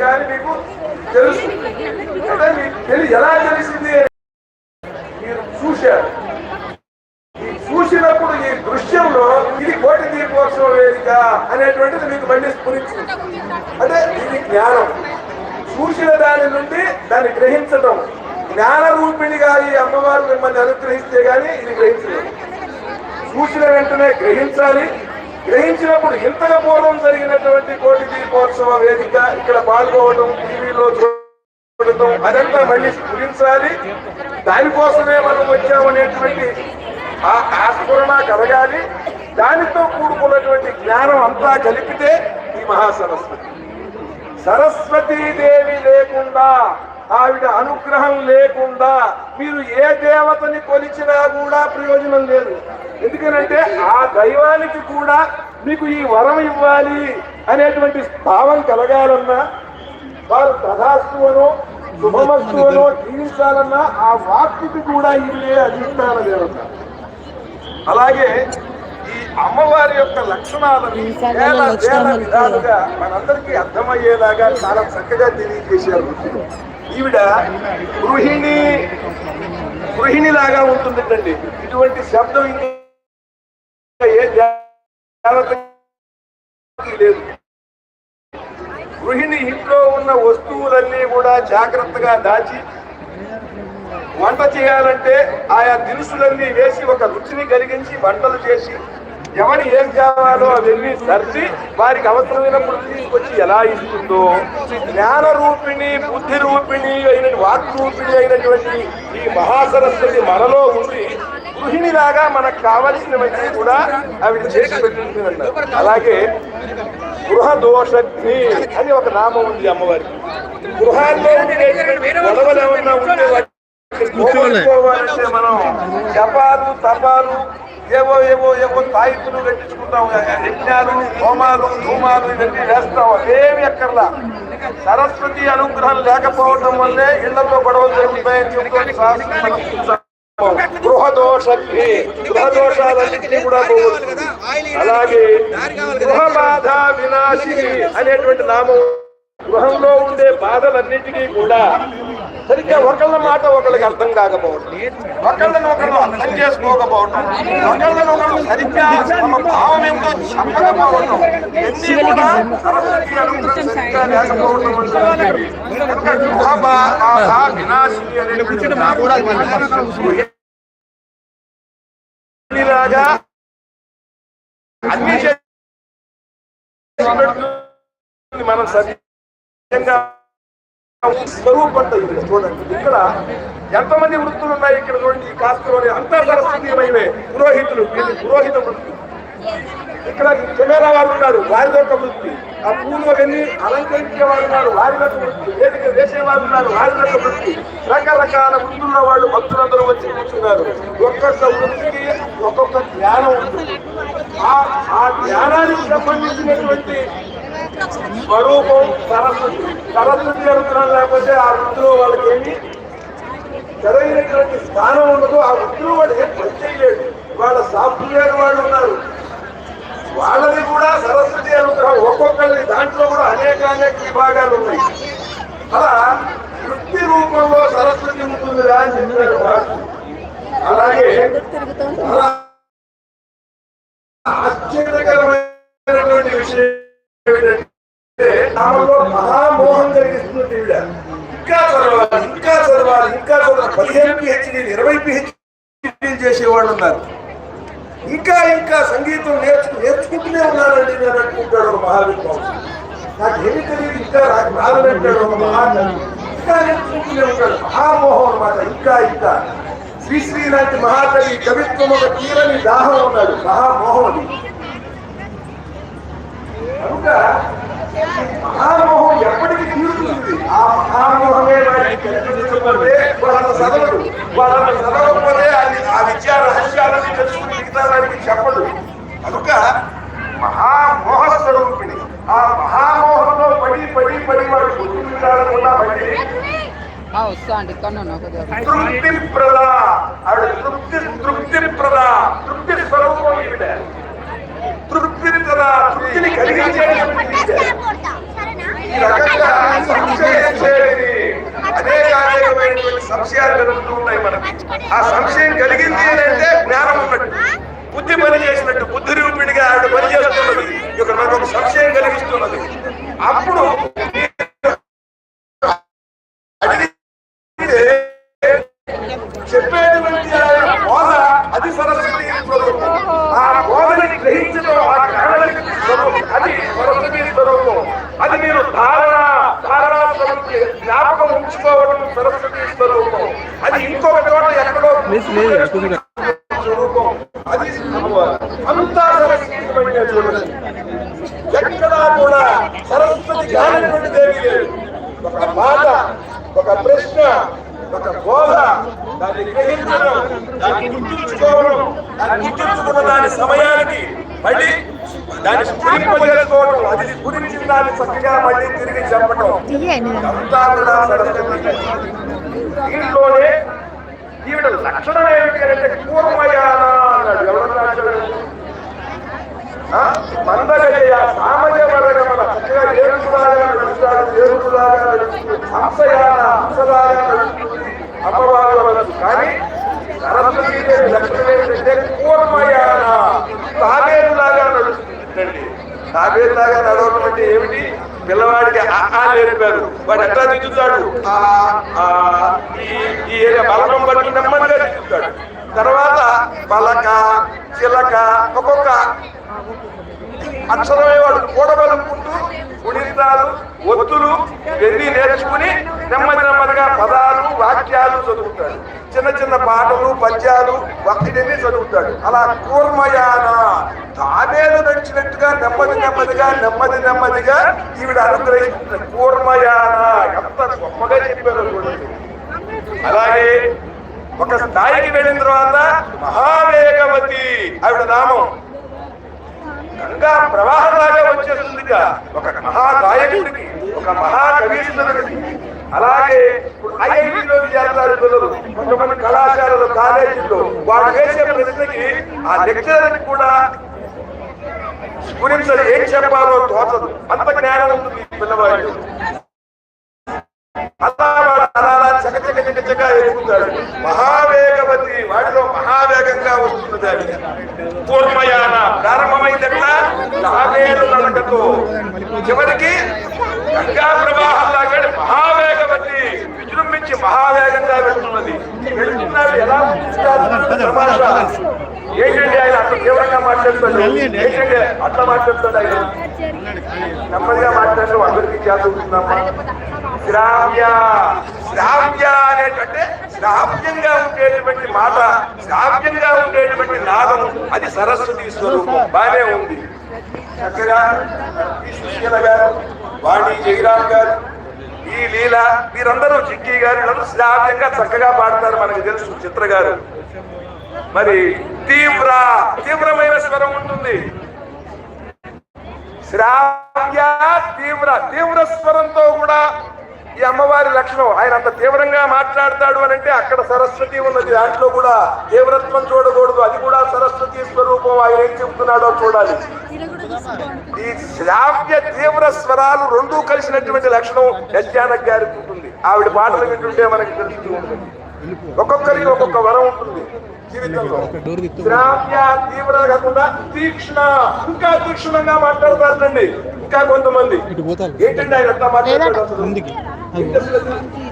కానీ మీకు తెలుసు. అంటే మీకు ఎలా తెలిసింది? మీరు చూశారు. ఈ చూసినప్పుడు ఈ దృశ్యంలో ఇది కోటి దీపోత్సవ వేదిక అనేటువంటిది మీకు మళ్ళీ స్ఫురించింది. అంటే ఇది జ్ఞానం. చూసిన దాని నుండి దాన్ని గ్రహించడం జ్ఞాన రూపిణిగా ఈ అమ్మవారు మిమ్మల్ని అనుగ్రహిస్తే గానీ ఇది గ్రహించలేదు. చూసిన వెంటనే గ్రహించాలి. గ్రహించినప్పుడు ఇంతగా పూర్వం జరిగినటువంటి కోటి దీపోత్సవ వేదిక ఇక్కడ పాల్గొనడం టీవీలో చూడటం అదంతా మళ్ళీ స్ఫురించాలి. దానికోసమే మనం వచ్చామనేటువంటి ఆ ఆస్ఫురణ కలగాలి. దానితో కూడుకున్నటువంటి జ్ఞానం అంతా కలిపితే ఈ మహాసరస్వతి. సరస్వతీదేవి లేకుండా ఆవిడ అనుగ్రహం లేకుండా మీరు ఏ దేవతని కొలిచినా కూడా ప్రయోజనం లేదు ఎందుకనంటే ఆ దైవానికి కూడా మీకు ఈ వరం ఇవ్వాలి అనేటువంటి భావం కలగాలన్నా వారు తథాస్తువనో శుభమస్తువనో జీవించాలన్నా ఆ వాక్కి కూడా ఇవే అధిష్టాన దేవత అలాగే ఈ అమ్మవారి యొక్క లక్షణాలను వేల వేల విధాలుగా మనందరికీ అర్థమయ్యేలాగా చాలా చక్కగా తెలియజేశారు. ఈవిడ గృహిణి గృహిణి లాగా ఉంటుందండి ఇటువంటి శబ్దం ఇంకా ఏ దేవతకి లేదు. గృహిణి ఇంట్లో ఉన్న వస్తువులన్నీ కూడా జాగ్రత్తగా దాచి వంట చేయాలంటే ఆయా దినుసులన్నీ వేసి ఒక రుచిని కలిగించి వంటలు చేసి ఎవరు ఏం కావాలో అవన్నీ సర్చి వారికి అవసరమైనప్పుడు తీసుకొచ్చి ఎలా ఇస్తుందో జ్ఞాన రూపిణి బుద్ధి రూపిణి అయిన వాక్ రూపిణి అయినటువంటి ఈ మహాసరస్వతి మనలో ఉండి గృహిణిలాగా మనకు కావలసినవన్నీ కూడా అవి చేసి పెట్టింది. అన్నారు అలాగే గృహ దోషగ్ని అని ఒక నామం ఉంది అమ్మవారికి. గృహాల్లో ఉండేటువంటి గొడవలు ఏమన్నా ఉంటే వాటిని మనం జపాలు తపాలు ఏవో ఏవో ఏవో తాయితులు కట్టించుకుంటాం యజ్ఞాలు హోమాలు ధూమాలు ఇవన్నీ వేస్తాం. అవేమి ఎక్కర్లా. సరస్వతి అనుగ్రహం లేకపోవడం వల్లే ఇళ్ళలో గొడవలు జరుగుతాయని చెప్తాను చెప్తాం. గృహదోషాలన్నింటినీ కూడా పోవచ్చు అలాగే గృహ బాధ అనేటువంటి నామం గృహంలో ఉండే బాధలన్నిటికీ కూడా సరిగ్గా ఒకళ్ళ మాట ఒకళ్ళకి అర్థం కాకపోవడం ఒకళ్ళని ఒకళ్ళు అర్థం చేసుకోకపోవటం ఒకళ్ళని ఒకళ్ళు సరిగ్గా తమ భావం ఏమిటో చెప్పకపోవటం ఎన్ని కూడా సరిగ్గా వినాశిని అనేటువంటి అన్ని మనం సరిగ్గా స్వరూపంట ఇది చూడండి. ఇక్కడ ఎంతమంది వృత్తులు ఉన్నాయి ఇక్కడ చూడండి. ఈ కాస్త్రోని అంతా సరస్వతీయమైనవే పురోహితులు వీళ్ళు పురోహిత వృత్తి ఇక్కడ కెమెరా వారు ఉన్నారు వారి యొక్క వృత్తి. ఆ పూలు అవన్నీ అలంకరించే వారు ఉన్నారు వారి యొక్క వృత్తి. వేదిక వేసే ఉన్నారు వారి యొక్క వృత్తి. రకరకాల వృత్తుల్లో వాళ్ళు భక్తులందరూ వచ్చి కూర్చున్నారు. ఒక్కొక్క వృత్తికి ఒక్కొక్క జ్ఞానం ఉంటుంది. ఆ ఆ జ్ఞానానికి సంబంధించినటువంటి స్వరూపం సరస్వతి సరస్వతి అనుగ్రహం లేకపోతే ఆ వృత్తిలో వాళ్ళకి ఏమి సరైనటువంటి స్థానం ఉండదు. ఆ వృత్తిలో వాడు ఏం పని చేయలేడు వాళ్ళ సాఫ్ట్వేర్ వాళ్ళు ఉన్నారు. వాళ్ళది కూడా సరస్వతి అనుగ్రహం ఒక్కొక్కరి దాంట్లో కూడా అనేక అనేక విభాగాలు ఉన్నాయి. అలా వృత్తి రూపంలో సరస్వతి ఉంటుందిగా అని చెప్పినారు అలాగే ఆశ్చర్యకరమైనటువంటి విషయం ఏమిటంటే ఆమెలో మహామోహం కలిగిస్తున్నట్టు ఈవిడ ఇంకా చదవాలి ఇంకా చదవాలి ఇంకా చదవాలి. పదిహేను పిహెచ్డీలు ఇరవై పిహెచ్డీలు చేసేవాళ్ళు ఉన్నారు. ఇంకా ఇంకా సంగీతం నేర్చుకు నేర్చుకుంటూనే ఉన్నానండి నేను అనుకుంటాడు ఒక మహావిద్వాంసుడు. నాకు తెలియదు ఇంకా నాకు రాదంటాడు ఒక మహాకవి. ఇంకా నేర్చుకుంటూనే ఉంటాడు. మహామోహం అనమాట ఇంకా ఇంకా. శ్రీశ్రీ లాంటి మహాకవి కవిత్వం ఒక తీరని దాహం ఉన్నాడు మహామోహం అది. కనుక మహామోహం ఎప్పటికీ తీరుతుంది ఆ మహామోహమే వాడికి కనిపించకపోతే వాళ్ళంత చదవడు. వాళ్ళంత చదవకపోతే అది ఆ విద్యా రహస్యాలని తెలుసుకుని మిగతా వాడికి చెప్పడు. కనుక మహామోహ స్వరూపిణి ఆ మహామోహంలో పడి పడి పడి వాడు విధాలకుండా పడి వస్తా అండి తృప్తి ప్రద ఆవిడ తృప్తి తృప్తి ప్రద తృప్తి స్వరూపం ఈవిడ. తన తృప్తిని కలిగించేటువంటి ఈ సంశయాలు కలుగుతూ ఉన్నాయి మనకి. ఆ సంశయం కలిగింది అంటే జ్ఞానం ఉన్నట్టు. బుద్ధి పని చేసినట్టు బుద్ధి రూపిణిగా ఆవిడ పని చేస్తున్నది. ఇక్కడ నాకు ఒక సంశయం కలిగిస్తున్నది. అప్పుడు చెప్పేటువంటి బోధ అది సరస్వతి ఆ స్వరూపం అది మీరు ధారణ ధారణ స్వరూపం జ్ఞాపకం ఉంచుకోవడం సరస్వతి స్వరూపం. అది ఇంకొక చోట ఎక్కడో స్వరూపం. అది అంతా చూడండి. ఎక్కడా కూడా సరస్వతి కానటువంటి దేవి లేదు. ఒక మాట ఒక ప్రశ్న ఒక బోధ దాన్ని గ్రహించడం దాన్ని గుర్తుంచుకోవడం దాన్ని గుర్తుంచుకున్న దాని సమయానికి మళ్ళీ దాన్ని స్ఫురింపజేసుకోవడం అది గురించి దాన్ని చక్కగా మళ్ళీ తిరిగి చెప్పడం అంతా కూడా సరస్వతి దీంట్లోనే ఈవిడ లక్షణం ఏమిటి అంటే కూర్మయాన అన్నాడు. ఎవరన్నా ఆ? మందగజయ సామజ వర్గమన చక్కగా ఏడుపులాగా నడుస్తాడు ఏడుపులాగా నడుస్తుంది. హంసయాన హంసలాగా నడుస్తుంది. అమ్మవారు అనొచ్చు కానీ సరస్వతీదేవి లక్షణం ఏంటంటే కూర్మయాన తాబేలులాగా నడుస్తుంది. తాబేలులాగా నడవడం అంటే ఏమిటి? పిల్లవాడికి ఆ నేర్పారు వాడు ఎట్లా దిద్దుతాడు? ఈ- ఈ ఏరియా బలనం బట్టి నెమ్మదిగా దిద్దుతాడు. తర్వాత పలక చిలక ఒక్కొక్క అక్షరమే వాడు కూడబలుకుంటూ గుణితాలు ఒత్తులు ఇవన్నీ నేర్చుకుని నెమ్మది నెమ్మదిగా పదాలు వాక్యాలు చదువుతాడు. చిన్న చిన్న పాటలు పద్యాలు భక్తిని చదువుతాడు. అలా కూర్మయాన తానేలు నడిచినట్టుగా నెమ్మది నెమ్మదిగా నెమ్మది నెమ్మదిగా ఈవిడ అనుగ్రహిస్తుంది కూర్మయాన ఎంత గొప్పగా చెప్పారు అలాగే ఒక స్థాయికి వెళ్ళిన తర్వాత మహావేగవతి ఆవిడ నామం గంగా ప్రవాహంలాగా వచ్చేస్తుందిగా. ఒక మహాగాయకుడికి ఒక మహాకవీశ్వరుడికి అలాగే ఇప్పుడు ఐఐటిలో చేస్తారు పిల్లలు కొంతమంది కళాశాలలు కాలేజీలో వాడు వేసే ప్రశ్నకి ఆ లెక్చరర్ కూడా గురించి ఏం చెప్పాలో తోచదు. అంత జ్ఞానం ఉంటుంది పిల్లవాడు అలా వాడు అలా అలా చక చక చక చక ఎదుగుతాడు. మహావేగవతి వాడిలో మహావేగంగా వస్తుంది ఆవిడ పూర్వయాన ప్రారంభమైంది ఎట్లా తాబేలు నడకతో. చివరికి గంగా ప్రవాహంలాగా మహావేగంగా వెళ్తున్నది. వెళ్తున్నాడు ఎలా ఏంటండి ఆయన అట్లా తీవ్రంగా మాట్లాడుతాడు ఏంటండి అట్లా మాట్లాడుతాడు ఆయన? నెమ్మదిగా మాట్లాడటం అందరికీ చేస్తుందమ్మా శ్రావ్య శ్రావ్య అనేటంటే శ్రావ్యంగా ఉండేటువంటి మాట శ్రావ్యంగా ఉండేటువంటి నాదం అది సరస్వతి స్వరూపం. బానే ఉంది. చక్కగా సుశీల గారు వాణి జయరామ్ గారు ఈ లీల వీరందరూ చిక్కీ గారు శ్రావ్యంగా చక్కగా పాడతారు మనకు తెలుసు చిత్ర గారు. మరి తీవ్ర తీవ్రమైన స్వరం ఉంటుంది. శ్రావ్య తీవ్ర తీవ్ర స్వరంతో కూడా ఈ అమ్మవారి లక్షణం. ఆయన అంత తీవ్రంగా మాట్లాడతాడు అని అంటే అక్కడ సరస్వతి ఉన్నది. దాంట్లో కూడా తీవ్రత్వం చూడకూడదు. అది కూడా సరస్వతి స్వరూపం. ఆయన ఏం చెప్తున్నాడో చూడాలి. ఈ శ్రావ్య తీవ్ర స్వరాలు రెండూ కలిసినటువంటి లక్షణం యజ్ఞానక్ గారికి ఉంటుంది. ఆవిడ పాటలు వింటుంటే మనకి తెలుస్తూ ఉంటుంది. ఒక్కొక్కరికి ఒక్కొక్క వరం ఉంటుంది జీవితంలో. శ్రావ్య తీవ్ర కాకుండా తీక్ష్ణ ఇంకా తీక్షణంగా మాట్లాడతారండి. ఇంకా కొంతమంది. ఏంటండి ఆయన ఎట్లా మాట్లాడతారు 因为个